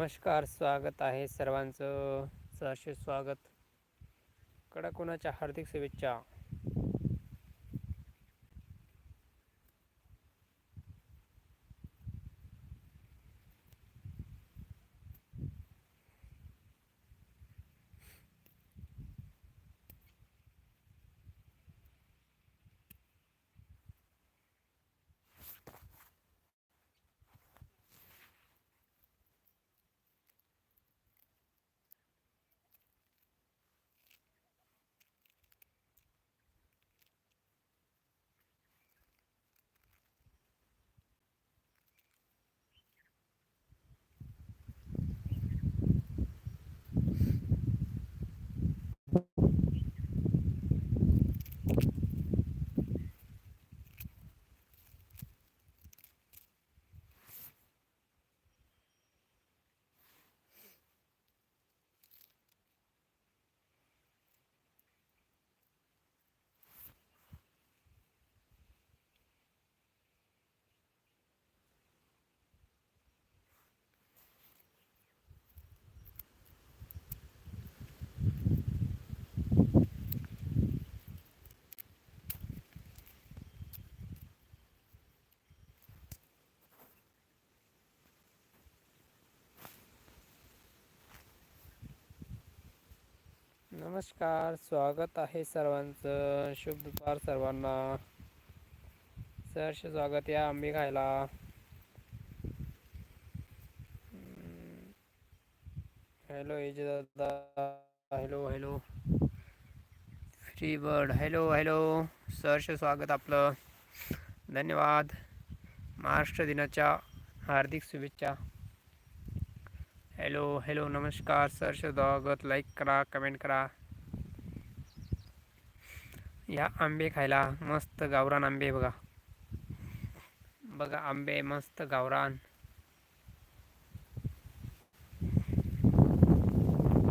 नमस्कार स्वागत आहे सर्वांचं. सहर्ष स्वागत. कडकुणाच्या हार्दिक शुभेच्छा. नमस्कार स्वागत आहे सर्वांचं. शुभ दुपार सर्वांना. सहर्ष स्वागत या आंबे खायला. हॅलो एजे दादा. Hello hello. Free bird hello hello. सहर्ष स्वागत आपलं. धन्यवाद. महाराष्ट्र दिनाच्या हार्दिक शुभेच्छा. हॅलो हॅलो नमस्कार. सहर्ष स्वागत. लाईक करा कमेंट करा. या आंबे खायला मस्त गावरान आंबे बघा. बघा आंबे मस्त गावरान.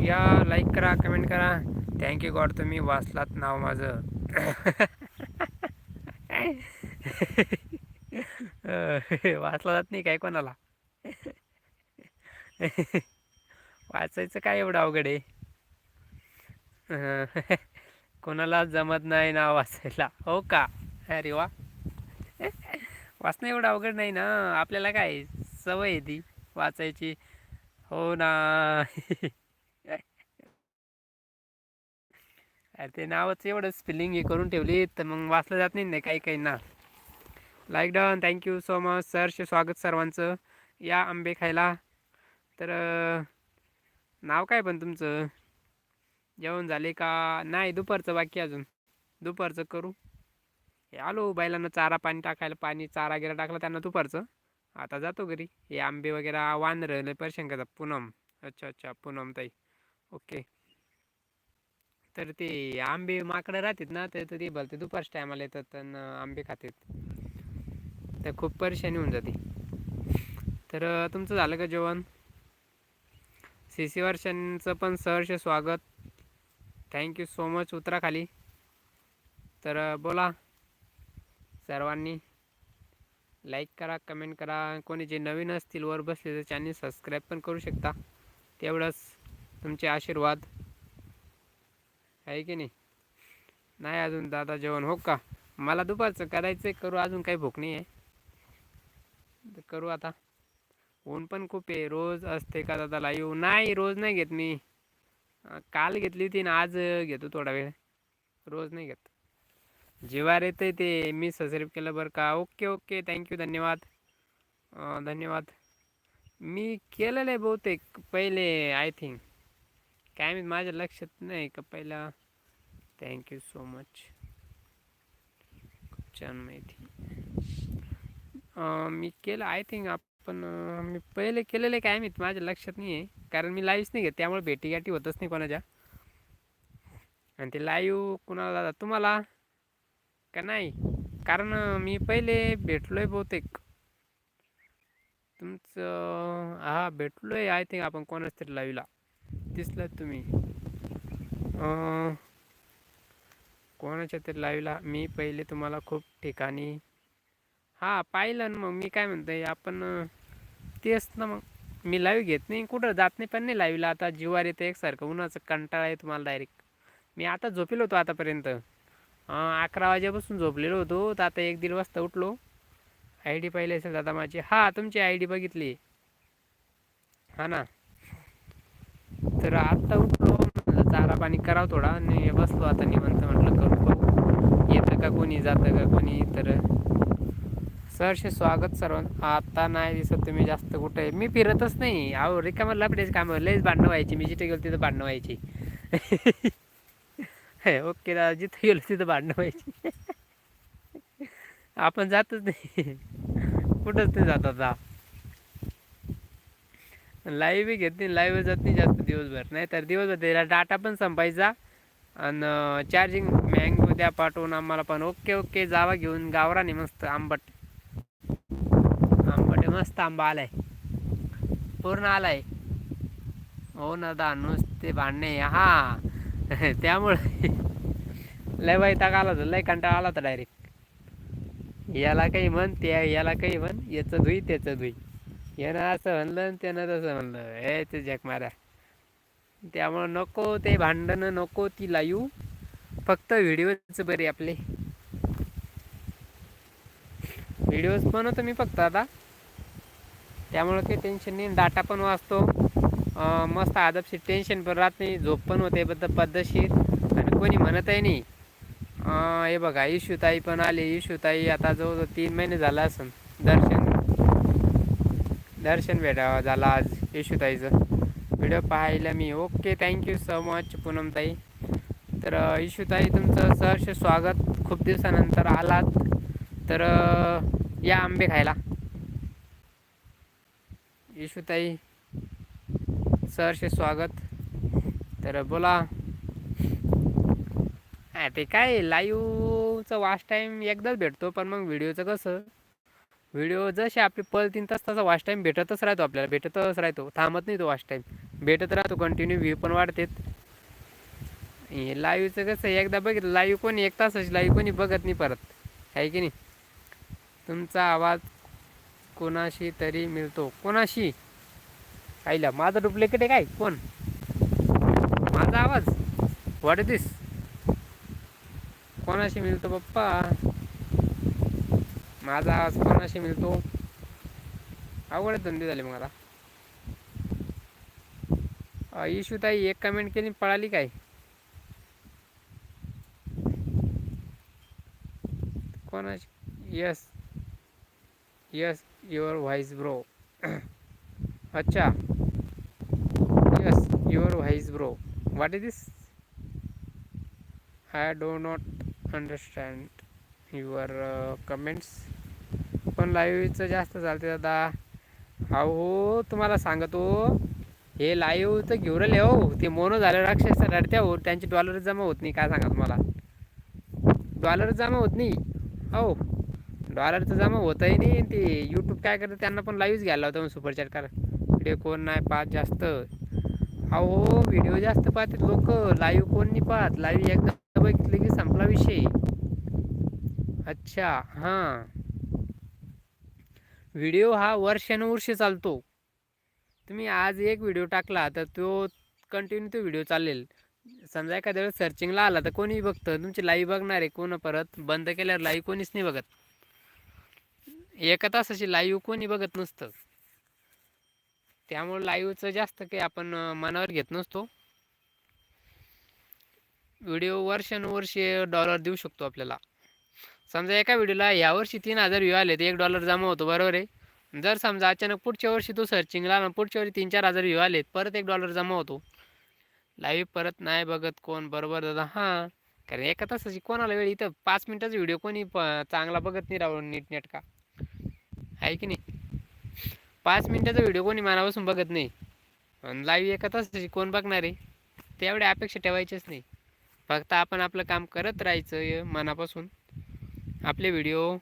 या लाईक करा कमेंट करा. थँक्यू गॉड तुम्ही वाचलात नाव माझं. वाचला जात नाही काय कोणाला? वाचायचं काय एवढं अवघड आहे? कोणाला जमत नाही ना वाचायला. हो का? अरे वा. वाचणं एवढं अवघड नाही ना. आपल्याला काय सवय आहे ती वाचायची? हो ना. अरे ते नावच एवढं स्पेलिंग हे करून ठेवली तर मग वाचलं जात नाही ना काही काही ना like done thank you so much सरचे स्वागत सर्वांचं. या आंबे खायला. तर नाव काय पण तुमचं? जेवण झाले का? नाही दुपारचं बाकी अजून. दुपारचं करू. हे आलो बैलांना चारा पाणी टाकायला. पाणी चारा गिरा टाकला त्यांना दुपारचं. आता जातो घरी. हे आंबे वगैरे वान लय परेशान करतात. पूनम. अच्छा अच्छा. पूनम ताई. ओके. तर ते आंबे माकडं राहतात ना तर ते भलते दुपारच्या टायमाला येतात त्यांना आंबे खातात. तर खूप परेशानी होऊन जाते. तर तुमचं झालं का जेवण? सी सी वर्षांचं पण सहर्ष स्वागत. थँक्यू सो मच उतरा खाली तर बोला. सर्वांनी लाईक करा कमेंट करा. कोणी जे नवीन असतील वर बसले तर चॅनल सबस्क्राईब पण करू शकता. तेवढंच तुमचे आशीर्वाद. आहे की नाही? नाही अजून दादा जेवण हो का? मला दुपारचं करायचं करू. अजून काही भूक नाही आहे करू आता. ऊन पण खूप आहे. रोज असते का दादा लाईव्ह नाही रोज नाही घेत मी. काल घेतली होती ना आज घेतो थोडा वेळ. रोज नाही घेत. जेव्हा येतं ते मी सबस्क्राईब केलं बरं का? ओके ओके थँक्यू धन्यवाद. धन्यवाद. मी केलेलं आहे बहुतेक पहिले आय थिंक काय मी माझ्या लक्षात नाही का पहिला? थँक्यू सो मच खूप छान माहिती. मी केलं आय थिंक आप पण मी पहिले केलेले काय मी माझ्या लक्षात नाही आहे. कारण मी लाईव्हच नाही घेत त्यामुळे भेटीगाठी होतच नाही कोणाच्या. आणि ते लाईव्ह कुणाला दादा तुम्हाला? का नाही? कारण मी पहिले भेटलो आहे बहुतेक. तुमचं हा भेटलो आहे आय थिंक आपण कोणाच तरी लाईव्हला दिसलं तुम्ही. कोणाच्या तरी लाईव्हला मी पहिले तुम्हाला खूप ठिकाणी हां पाहिलं ना मग. मी काय म्हणतोय आपण तेच ना मग. मी लाईव्ह घेत नाही कुठं जात नाही पण नाही लाईव्हला आता जीवार येतं एकसारखं. उन्हाचं कंटाळा आहे तुम्हाला डायरेक्ट मी आता झोपेलो होतो आतापर्यंत. अकरा वाजेपासून झोपलेलो होतो. तर आता एक दीड वाजता उठलो. आय डी पाहिली असेल दादा माझी. हा तुमची आय डी बघितली. हा ना. तर आत्ता उठलो. म्हटलं चारा पाणी करावं थोडा. आणि बसलो आता निवंत. म्हटलं करू येतं का कोणी जातं का कोणी तर सरसे स्वागत सर्व आता नाही दिसत तुम्ही जास्त कुठे. आहे. मी फिरतच नाही. अहो रिकामा लपडेच काम. लयच भांडणं व्हायची. मी जिथे गेलो तिथं भांडणं व्हायची. ओके दादा जिथं गेलो तिथं भांडणं व्हायची. आपण जातच नाही. कुठंच नाही जात आता. लाईव्ह घेत नाही. लाईव्ह जात नाही जास्त दिवसभर. नाही तर दिवसभर त्याला डाटा पण संपायचा. आणि चार्जिंग मँगो द्या पाठवून आम्हाला पण. Okay okay. जावा घेऊन. गावराने मस्त आंबट. मस्त आंबा आलाय. पूर्ण आलाय. हो ना दा नुसते भांडणे. हा. त्यामुळे. लय वैताग आला होता लय कंटाळा आला होता डायरेक्ट याला काही म्हण त्या याला काही म्हण याचं धुई त्याचं धुई यानं असं म्हणलं त्यानं तसं म्हणलं. हे ते जॅक मारा. त्यामुळं नको ते भांडणं नको ती लाईव फक्त व्हिडिओच बरे आपले. व्हिडिओज बनवतो मी फक्त आता. त्यामुळं काही टेन्शन नाही. डाटा पण वाचतो. मस्त आदपशीर टेन्शन पण राहत नाही. झोप पण होते बद्दल पद्धतशीर. आणि कोणी म्हणतही नाही. हे बघा इशूताई पण आली. इशूताई आता जवळजवळ तीन महिने झाला असं दर्शन दर्शन भेटा झाला आज इशूताईचं. व्हिडिओ पाहायला मी. Okay thank you so much पूनमताई. तर इशूताई तुमचं सहर्ष स्वागत. खूप दिवसानंतर आलात. तर या आंबे खायला. इशूताई सहर्ष स्वागत. तर बोला. हा, ते काय लाईवचं वाच टाईम एकदाच भेटतो पण मग व्हिडिओचं कसं? व्हिडिओ जसे आपले पळतीन तास तसा वाच टाईम भेटतच राहतो आपल्याला भेटतच राहतो. थांबत नाही तो वाच टाईम भेटत राहतो कंटिन्यू व्ह्यू पण वाढतेत. हे लाईव्हचं कसं एकदा बघितलं लाईव्ह कोणी एक तासच लाईव्ह कोणी बघत नाही परत. आहे की नाही? तुमचा आवाज कोणाशी तरी मिळतो. कोणाशी? आईला. माझा डुप्लिकेट आहे काय? कोण? माझा आवाज? वाट दिस कोणाशी मिळतो पप्पा? माझा आवाज कोणाशी मिळतो? अवघड धंदे झाले मग आता. इशू ताई एक कमेंट केली पळाली काय? कोणाशी? Yes yes your voice bro अच्छा yes your voice bro what is this I do not understand your comments पण लाईव्हचं जास्त चालते दादा. अहो तुम्हाला सांगतो हे लाईव्ह तर घेऊन राहिले हो. ते मोनो झालं राक्षस रडत्या हो त्यांचे डॉलर जमा होत नाही काय सांगा तुम्हाला? डॉलर जमा होत नाही. हो डॉलर तर जमा होतही नाही ते यूट्यूब काय करतं त्यांना पण लाईव्हच घ्यायला होतं मग सुपरचॅट करा. व्हिडिओ कोण नाही पाहत जास्त. अहो व्हिडिओ जास्त पाहतात लोक. लाईव्ह कोण नाही पाहत. लाईव्ह एकदा बघितलं की संपला विषय. अच्छा हां. व्हिडिओ हा वर्षानुवर्षे चालतो. तुम्ही आज एक व्हिडिओ टाकला तर तो कंटिन्यू तो व्हिडिओ चालेल. समजा एखाद्या वेळेस सर्चिंगला आला तर कोणी बघतं. तुमची लाईव्ह बघणार आहे कोण परत? बंद केल्यावर लाईव्ह कोणीच नाही बघत. एका तासाची लाईव्ह कोणी बघत नसतं. त्यामुळे लाईव्हचं जास्त काही आपण मनावर घेत नसतो. व्हिडिओ वर्षानुवर्षे डॉलर देऊ शकतो आपल्याला. समजा एका व्हिडिओला यावर्षी तीन हजार व्ह्यू आले तर एक डॉलर जमा होतो बरोबर आहे? जर समजा अचानक पुढच्या वर्षी तो सर्चिंगला पुढच्या वर्षी तीन चार हजार व्ह्यू आले परत एक डॉलर जमा होतो. लाईव्ह परत नाही बघत कोण बरोबर दादा? हां. कारण एका तासाची कोणाला वेळ इथं पाच मिनिटाचा व्हिडिओ कोणी प चांगला बघत नाही राहून नीट नेटका. आहे की नाही? पाच मिनिटाचा व्हिडिओ कोणी मनापासून बघत नाही. आणि लाईव्ह एका तासाची कोण बघणार आहे? तेवढ्या अपेक्षा ठेवायचीच नाही. फक्त आपण आपलं काम करत राहायचं मनापासून. आपले व्हिडिओ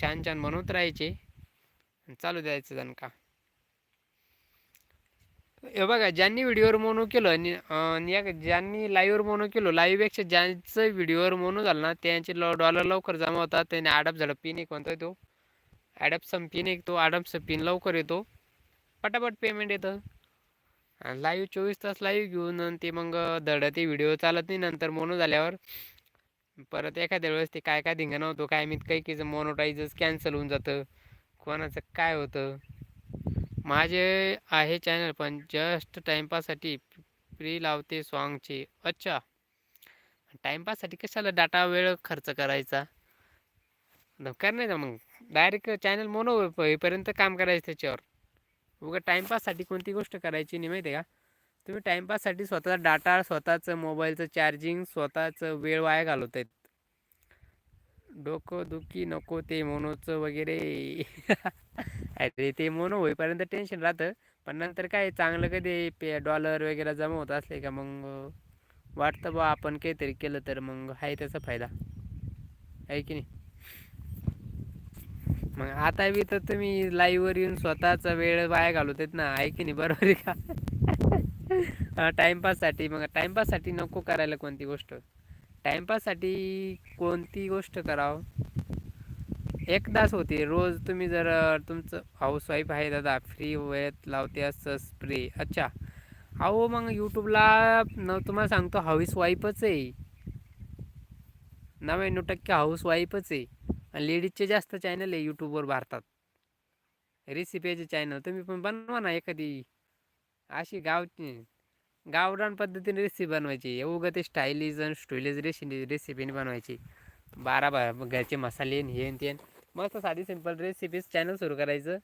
छान छान बनवत राहायचे. चालू द्यायचं जण का हे बघा ज्यांनी व्हिडिओवर मोनो केलं आणि ज्यांनी लाईव्हवर मोनो केलं लाईव्हपेक्षा ज्यांचं व्हिडिओवर मोनो झालं ना त्यांचे लॉ डॉलर लवकर जमा होतात त्याने ॲडप झडप पिन एक कोणता तो. ॲडप संपीन एक तो ॲडप्स लवकर येतो. पटापट पेमेंट येतं. आणि लाईव्ह चोवीस तास लाईव्ह घेऊन आणि ते मग धडते व्हिडिओ चालत नाही नंतर मोनो झाल्यावर. परत एखाद्या वेळेस ते काय काय धिंगाणा होतो काय मी काही काहीचं मोनोटाईजच कॅन्सल होऊन जातं. कोणाचं काय होतं? माझे आहे चॅनल पण जस्ट टाईमपाससाठी फ्री लावते सॉन्गचे अच्छा. टाईमपाससाठी कशाला डाटा वेळ खर्च करायचा? न नाही मग. डायरेक्ट चॅनल मोनो होईपर्यंत काम करायचं त्याच्यावर. उगा टाईमपाससाठी कोणती गोष्ट करायची नाही माहिती आहे का? तुम्ही टाईमपाससाठी स्वतःचा डाटा स्वतःचं मोबाईलचं चार्जिंग स्वतःचं वेळ वाया घालवत आहेत डोकं दुखी नको ते मोनोचं वगैरे. अरे ते मोनो होईपर्यंत टेन्शन राहतं. पण नंतर काय चांगलं कधी पे डॉलर वगैरे जमा होत असले का मग वाटतं बा आपण काहीतरी केलं तर मग आहे त्याचा फायदा. आहे की नाही? मग आता बी तर तुम्ही लाईव्हवर येऊन स्वतःचा वेळ वाया घालवत आहेत ना आहे की नाही? बरोबर आहे का? टाईमपाससाठी मग टाईमपाससाठी नको करायला कोणती गोष्ट? टाईमपाससाठी कोणती गोष्ट करावं? एकदाच होते. रोज तुम्ही जर तुमचं हाऊसवाईफ आहे दादा. फ्री वेळेत लावते असं स्प्रे अच्छा. अहो मग यूट्यूबला न तुम्हाला सांगतो हाऊस वाईफच आहे. नव्याण्णव टक्के हाऊस वाईफच आहे. आणि लेडीजचे जास्त चॅनल आहे यूट्यूबवर भारतात. रेसिपीचे चॅनल तुम्ही पण बनवा ना एखादी. अशी गावची गावरान पद्धतीने रेसिपी बनवायची. उगं ते स्टाईलिज आणि स्टोलेज रेसिपी रेसिपीने बनवायची. बारा बा घरचे मसाले हे ते मस्त साधी सिंपल रेसिपीज चॅनल सुरू करायचं.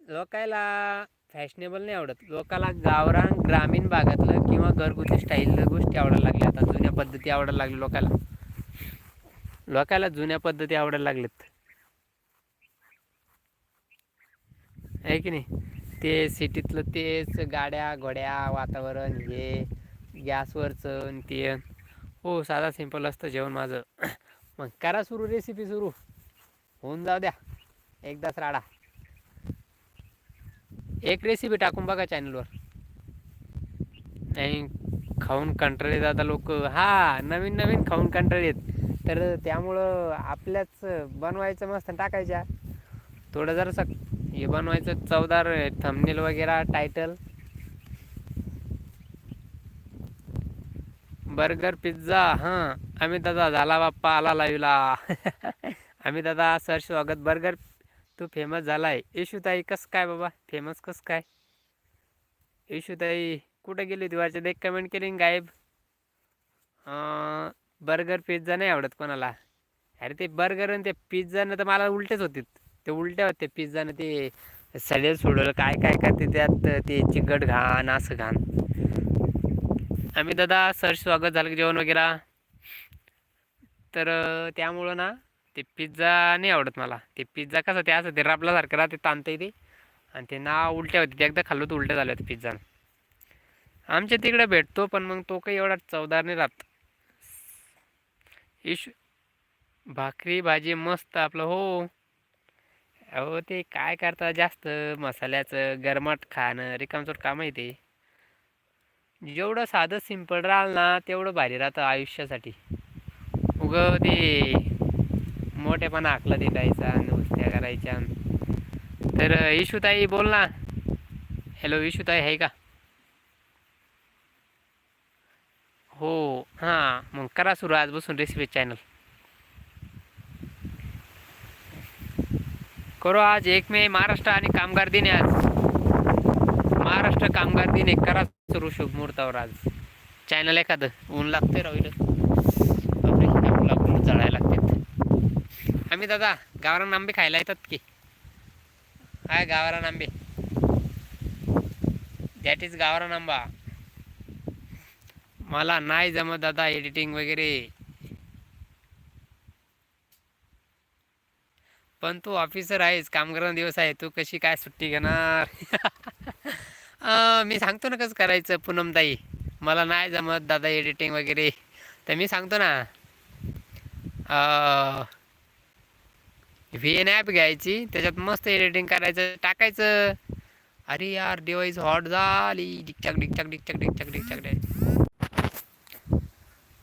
लोकायला फॅशनेबल नाही आवडत. लोकाला गावरान ग्रामीण भागातलं किंवा घरगुती स्टाईल गोष्टी आवडायला लागल्या. आता जुन्या पद्धती आवडायला लागल्या लोकाला लोकाला जुन्या पद्धती आवडायला लागल्यात आहे की नाही? ते सिटीतलं तेच गाड्या घोड्या वातावरण हे गॅसवरचं ते. हो साधा सिंपल असतं जेवण माझं. मग करा सुरू रेसिपी सुरू. होऊन जाऊ द्या. एकदाच राडा. एक रेसिपी टाकून बघा चॅनलवर नाही खाऊन कंटाळे जाता लोक. हा नवीन नवीन खाऊन कंटाळे तर त्यामुळं आपल्याच बनवायचं मस्त टाकायच्या. थोडं जरासं हे बनवायचं चवदार थंबनेल वगैरे टायटल बर्गर पिझ्झा हां. आम्ही दादा झाला बाप्पा आला लाईवला आम्ही दादा सर स्वागत. बर्गर तू फेमस झालाय. येशूताई कस काय बाबा? फेमस कस काय? येशूताई कुठं गेली होती वरच्या एक कमेंट केली गायब. बर्गर पिझ्झा नाही आवडत कोणाला. अरे ते बर्गर आणि ते पिझ्झानं तर मला उलटेच होते ते उलट्या होते पिझ्झानं ते सडेल सोडलं काय काय करते त्यात ते चिकट घाण असं घाण. आम्ही दादा सर स्वागत झालं की जेवण वगैरे. तर त्यामुळं ना ते पिझ्झा नाही आवडत मला. ते पिझ्झा कसं ते असं ते राबल्यासारखं राहते ताणतं ते. आणि ते ना उलट्या होते ते एकदा खाल्लं तर उलट्या झाल्या होत्या पिझ्झा आमच्या तिकडे भेटतो पण मग तो काही एवढा चवदार नाही राहत. इश भाकरी भाजी मस्त आपलं हो. अहो ते काय करता जास्त मसाल्याचं गरमाट खाणं रिकामचोट काम आहे ते. जेवढं साधं सिंपल राहिलं ना तेवढं भारी राहतं आयुष्यासाठी. उगं ते मोठेपणा आखला ते द्यायचा नुसत्या करायच्या. तर इशूताई बोल ना. हॅलो इशूताई आहे का? हो हां. मग करा सुरू आज बसून रेसिपी चॅनल करू आज एक मे महाराष्ट्र आणि कामगार दिन आहे आज. महाराष्ट्र कामगार दिन एक करा सुरू शुभ मुहूर्तावर आज. चॅनल एखादं ऊन लागते राहिलं जळायला लागतात. आम्ही दादा गावरान आंबे खायला येतात की? हाय गावरान आंबे. दॅट इज गावरान आंबा. मला नाही जमत दादा एडिटिंग वगैरे. पण तू ऑफिसर आहेस कामगार दिवस आहे तू कशी काय सुट्टी घेणार? मी सांगतो ना कसं करायचं पूनमताई. मला नाही जमत दादा एडिटिंग वगैरे. तर मी सांगतो ना. व्ही एन ॲप घ्यायची त्याच्यात मस्त एडिटिंग करायचं टाकायचं. अरे यार डिवाईस हॉट झाली. डिकचक डिकचक डिकचक डिकचक डिकचक डिक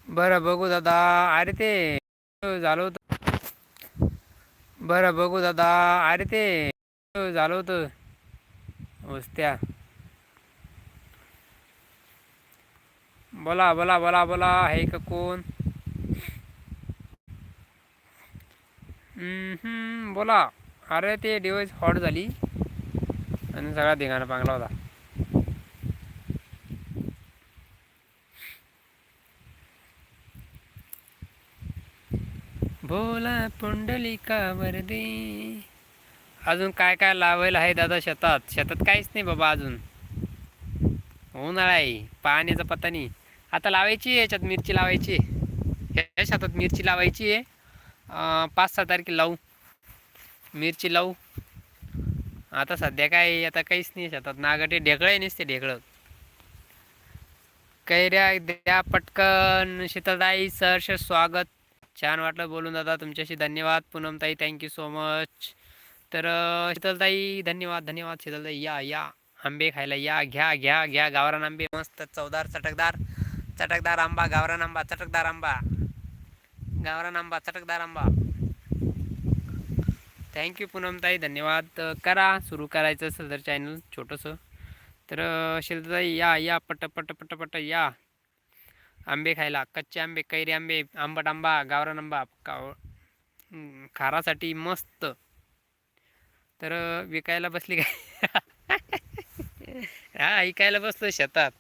बरं बघू दादा. अरे ते झालं होतं. बरं बघू दादा. अरे ते झालं होतं. वस्त्या. बोला बोला बोला बोला. आहे का कोण? हम्म, बोला. अरे ते डिवाइस हॉट झाली. आणि सगळा धिंगाणा पांगला होता. बोला पुंडलिका वरदे अजून काय काय लावायला आहे दादा शेतात? शेतात काहीच नाही बाबा अजून. उन्हाळा आहे पाण्याचा पत्ता नाही. आता लावायची आहे याच्यात मिरची लावायची आहे. या शेतात मिरची लावायची आहे. पाच सहा तारखे लावू. मिरची लावू. आता सध्या काय आता काहीच नाही शेतात. नागटे ढेकळे नसते ढेकळं. कैऱ्या द्या पटकन. शीतलताई सहर्ष स्वागत. छान वाटलं बोलून दादा तुमच्याशी धन्यवाद. पूनमताई थँक्यू सो मच तर शीतलताई धन्यवाद धन्यवाद शीतलताई. या या. आंबे खायला या घ्या घ्या घ्या. गावरान आंबे मस्त चवदार चटकदार. चटकदार आंबा गावरान आंबा चटकदार आंबा. गावरान आंबा चटकदार आंबा. थँक्यू पूनमताई. धन्यवाद. करा. सुरू करायचं असेल तर चॅनल छोटंसं. तर अं, शीतलताई या या. पट पट पट पट या. आंबे खायला. कच्चे आंबे कैरी आंबे आंबट आंबा गावरान आंबा काव खारासाठी मस्त. तर विकायला बसली काय हा ऐकायला बसलो शेतात.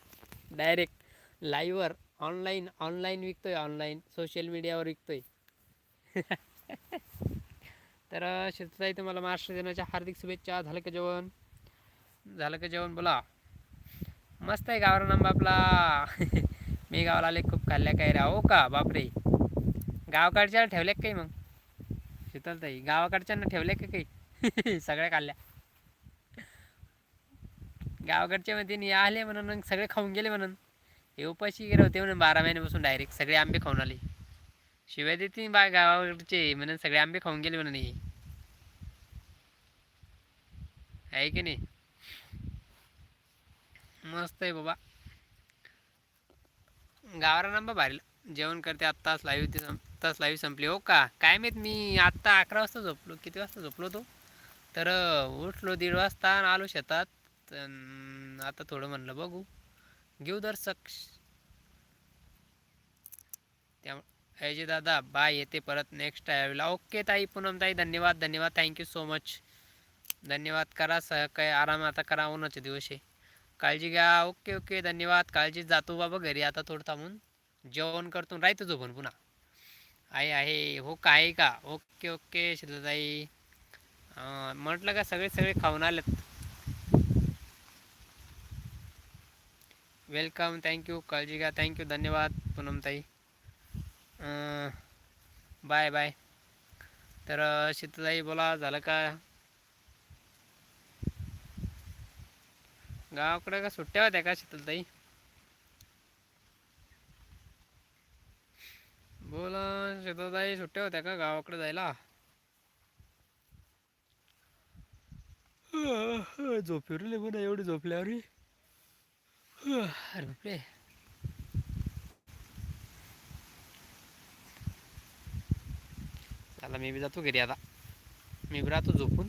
डायरेक्ट लाईव्हवर ऑनलाईन ऑनलाईन विकतोय ऑनलाईन सोशल मीडियावर विकतोय. तर शेतताई तुम्हाला महाराष्ट्र दिनाच्या हार्दिक शुभेच्छा. झालं का जेवण? झालं का जेवण बोला. मस्त आहे गावरान आंबा आपला. मी गावाला आले खूप खाल्ल्या काय राहो का? बापरे. गावाकडच्या ठेवल्या काही मग? शीतलताई गावाकडच्यांना ठेवल्या का काही? सगळ्या खाल्ल्या. गावाकडच्या मध्ये आले म्हणून मग सगळे खाऊन गेले म्हणून. हे उपाशी गेले होते म्हणून बारा महिन्यापासून डायरेक्ट सगळे आंबे खाऊन आले. शिवाय देते बा गावाकडचे म्हणून सगळे आंबे खाऊन गेले म्हणून हे. आहे की नाही? मस्त आहे बाबा. गावरा आंबा भारी जेवण करते आत्ताच लाईव्ह ते आत्ताच लाईव्ह संपली. हो का? काय माहीत मी आत्ता अकरा वाजता झोपलो. किती वाजता झोपलो तो? तर उठलो दीड वाजता आणि आलो शेतात. आता थोडं म्हणलं बघू. घेऊ दर्शक. त्यामुळे अजय दादा बाय येते परत नेक्स्ट यावेळेला ओके ताई. पूनम ताई धन्यवाद धन्यवाद. थँक्यू सो मच धन्यवाद करा सह काय आराम आता करा. उन्हाचे दिवस आहे. काळजी घ्या. Okay okay. धन्यवाद. काळजी जातो बाबा घरी. आता थोडं थांबून जेवण करतो राहतो झोपून पुन्हा. आहे आहे. हो का? आहे का? Okay okay. शिलताई म्हटलं का सगळे सगळे खाऊन आलेत. वेलकम थँक्यू काळजी घ्या. थँक्यू धन्यवाद. पूनमताई बाय बाय तर अं, शीतलताई बोला. झालं का? गावाकडे का सुट्ट्या होत्या का शीतलताई? बोला शीतलताई सुट्ट्या होत्या का गावाकडे जायला? झोपेवरले म्हणा एवढी झोपल्यावर. अरे बापरे. चला मी बी जातो घरी आता. मी बी राहतो झोपून.